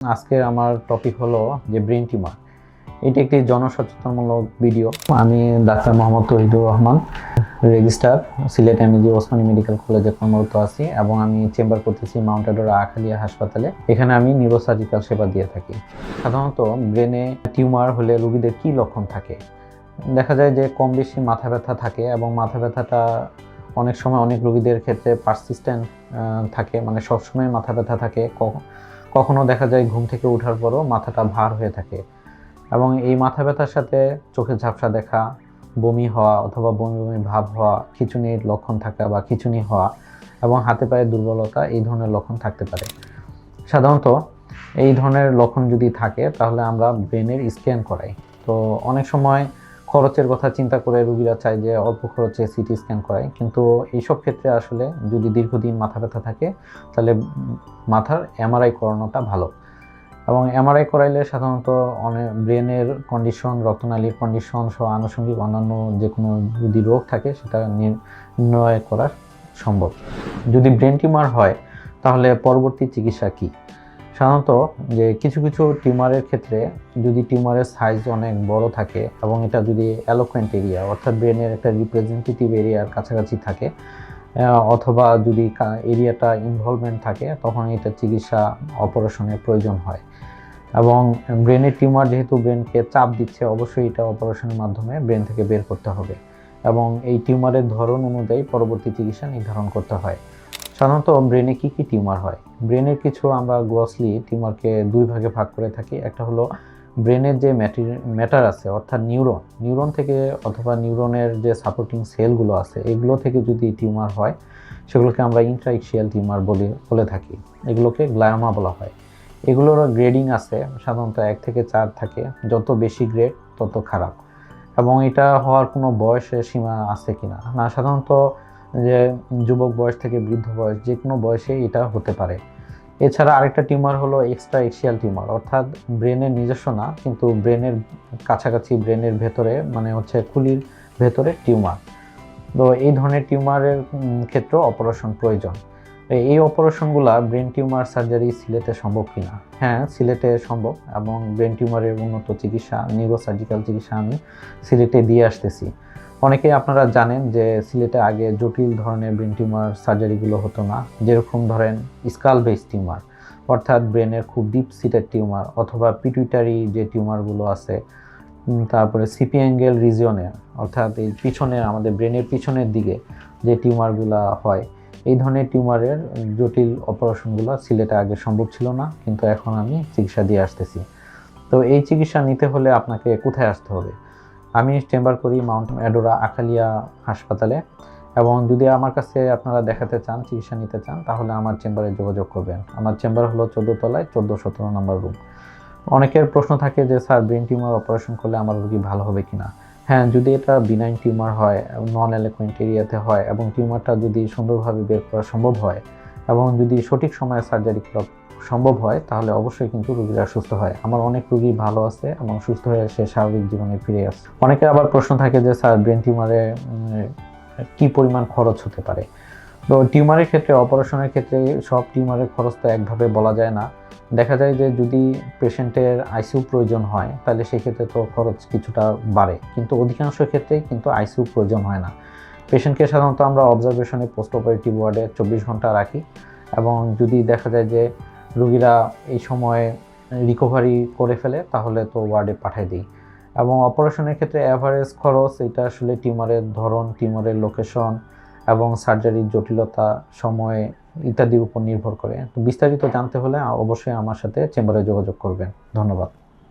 আজকে আমার টপিক হলো যে ব্রেন টিউমার এটি একটি জনসচেতনমূলক ভিডিও আমি doctor Mohammad Tohidur Rahman registrar Sylhet MAG Osmani medical কলেজে কর্মরত আছি এবং আমি চেম্বার করতেছি মাউন্ট এডোরা আখালিয়া হাসপাতালে। এখানে আমি নিউরোসার্জিক্যাল সেবা দিয়ে থাকি। সাধারণত ব্রেনে টিউমার হলে রোগীদের কী লক্ষণ থাকে? দেখা যায় যে কম বেশি মাথা ব্যথা থাকে এবং মাথা ব্যথাটা অনেক সময় অনেক রোগীদের ক্ষেত্রে পারসিস্টেন্ট থাকে। মানে সবসময় মাথা ব্যথা থাকে। কখনো দেখা যায় ঘুম থেকে ওঠার পরও মাথাটা ভার হয়ে থাকে এবং এই মাথা ব্যথার সাথে চোখে ঝাপসা দেখা, বমি হওয়া অথবা বমি বমি ভাব হওয়া, খিচুনির লক্ষণ থাকা বা খিচুনি হওয়া এবং হাতে পায়ে দুর্বলতা এই ধরনের লক্ষণ থাকতে পারে। সাধারণত এই ধরনের লক্ষণ যদি থাকে তাহলে আমরা ব্রেনের স্ক্যান করাই। তো অনেক সময় খরচের কথা চিন্তা করে রুগীরা চায় যে অল্প খরচে সিটি স্ক্যান করায়। কিন্তু এইসব ক্ষেত্রে আসলে যদি দীর্ঘদিন মাথা ব্যথা থাকে, তাহলে মাথার এমআরআই করানোটা ভালো। এবং এমআরআই করাইলে সাধারণত অনেক ব্রেনের কন্ডিশন, রক্তনালীর কন্ডিশন সহ আনুষঙ্গিক অন্যান্য যে কোনো যদি রোগ থাকে, সেটা নির- নির্ণয় করা সম্ভব। যদি ব্রেন টিউমার হয়, তাহলে পরবর্তী চিকিৎসা কী? সাধারণত যে কিছু কিছু টিউমারের ক্ষেত্রে যদি টিউমারের সাইজ অনেক বড় থাকে এবং এটা যদি অ্যালোকোয়েন্ট এরিয়া অর্থাৎ ব্রেনের একটা রিপ্রেজেন্টেটিভ এরিয়ার কাছাকাছি থাকে অথবা যদি এরিয়াটা ইনভলভমেন্ট থাকে, তখন এটা চিকিৎসা অপারেশনের প্রয়োজন হয়। এবং ব্রেনের টিউমার যেহেতু ব্রেনকে চাপ দিচ্ছে, অবশ্যই এটা অপারেশনের মাধ্যমে ব্রেন থেকে বের করতে হবে। এবং এই টিউমারের ধরন অনুযায়ী পরবর্তী চিকিৎসা নির্ধারণ করতে হয়। সাধারণত ব্রেনে কি কি টিউমার হয়? ব্রেনের কিছু আমরা গ্রসলি টিউমারকে দুই ভাগে ভাগ করে থাকি। একটা হলো ব্রেনের যে ম্যাটার আছে, অর্থাৎ নিউরন নিউরন থেকে অথবা নিউরনের যে সাপোর্টিং সেলগুলো আছে, এগুলো থেকে যদি টিউমার হয়, সেগুলোকে আমরা ইন্ট্রাইক্সিয়াল টিউমার বলে বলে থাকি। এগুলোকে গ্লায়োমা বলা হয়। এগুলোর গ্রেডিং আছে, সাধারণত এক থেকে চার থাকে। যত বেশি গ্রেড তত খারাপ। এবং এটা হওয়ার কোনো বয়সের সীমা আছে কিনা? না, সাধারণত যে যুবক বয়স থেকে বৃদ্ধ বয়স যে কোনো বয়সে এটা হতে পারে। এছাড়া আরেকটা টিউমার হলো এক্সট্রা এক্সিয়াল টিউমার অর্থাৎ ব্রেনের নিজস্ব না কিন্তু ব্রেনের কাছাকাছি ব্রেনের ভেতরে মানে হচ্ছে খুলির ভেতরে টিউমার। তো এই ধরনের টিউমারের উম, ক্ষেত্রেও অপারেশন প্রয়োজন। এই অপারেশনগুলা ব্রেন টিউমার সার্জারি সিলেটে সম্ভব কিনা? হ্যাঁ সিলেটে সম্ভব এবং ব্রেন টিউমারের উন্নত চিকিৎসা নিউরো সার্জিক্যাল চিকিৎসা আমি সিলেটে দিয়ে আসতেছি। অনেকে আপনারা জানেন যে সিলেটে আগে জটিল ধরনের ব্রেন টিউমার সার্জারিগুলো হতো না। যেরকম ধরেন স্কাল বেস টিউমার, অর্থাৎ ব্রেনের খুব ডিপ সিটেড টিউমার অথবা পিটুইটারি যে টিউমারগুলো আছে তারপরে সিপি অ্যাঙ্গেল রিজিয়নে অর্থাৎ এই পিছনের, আমাদের ব্রেনের পিছনের দিকে যে টিউমারগুলো হয়, এই ধরনের টিউমারের জটিল অপারেশনগুলো সিলেটে আগে সম্ভব ছিল না, কিন্তু এখন আমি চিকিৎসা দিয়ে আসতেছি। তো এই চিকিৎসা নিতে হলে আপনাকে কোথায় আসতে হবে? আমি চেম্বার করি মাউন্ট অ্যাডোরা আখালিয়া হাসপাতালে এবং যদি আমার কাছে আপনারা দেখাতে চান, চিকিৎসা নিতে চান, তাহলে আমার চেম্বারে যোগাযোগ করবেন। আমার চেম্বার হলো চোদ্দ তলায় চোদ্দ সতেরো নম্বর রুম। অনেকের প্রশ্ন থাকে যে, স্যার ব্রেন টিউমার অপারেশন করলে আমার রোগী ভালো হবে কিনা? হ্যাঁ যদি এটা বিনাইন টিউমার হয়, নন অ্যালোকুয়েন্ট এরিয়াতে হয় এবং টিউমারটা যদি সুন্দরভাবে বের করা সম্ভব হয় এবং যদি সঠিক সময়ে সার্জারি করা সম্ভব হয়, তাহলে অবশ্যই কিন্তু রোগীরা সুস্থ হয়। আমার অনেক রোগী ভালো আছে এবং সুস্থ হয়ে সে স্বাভাবিক জীবনে ফিরে আসে অনেকের আবার প্রশ্ন থাকে যে, স্যার, ব্রেন টিউমারে কি পরিমাণ খরচ হতে পারে? তো টিউমারের ক্ষেত্রে, অপারেশনের ক্ষেত্রে সব টিউমারের খরচ তো একভাবে বলা যায় না। দেখা যায় যে, যদি পেশেন্টের আইসিউ প্রয়োজন হয়, তাহলে সেক্ষেত্রে তো খরচ কিছুটা বাড়ে। কিন্তু অধিকাংশ ক্ষেত্রে কিন্তু আইসিইউ প্রয়োজন হয় না। পেশেন্টকে সাধারণত আমরা অবজারভেশনে পোস্ট অপারেটিভ ওয়ার্ডে চব্বিশ ঘণ্টা রাখি। এবং যদি দেখা যায় যে রুগীরা এই সময়ে রিকভারি করে ফেলে, তাহলে তো ওয়ার্ডে পাঠিয়ে দিই। এবং অপারেশনের ক্ষেত্রে অ্যাভারেজ খরচ, এটা আসলে টিউমারের ধরন, টিউমারের লোকেশন এবং সার্জারির জটিলতা, সময় ইত্যাদির উপর নির্ভর করে। তো বিস্তারিত জানতে হলে অবশ্যই আমার সাথে চেম্বারে যোগাযোগ করবেন। ধন্যবাদ।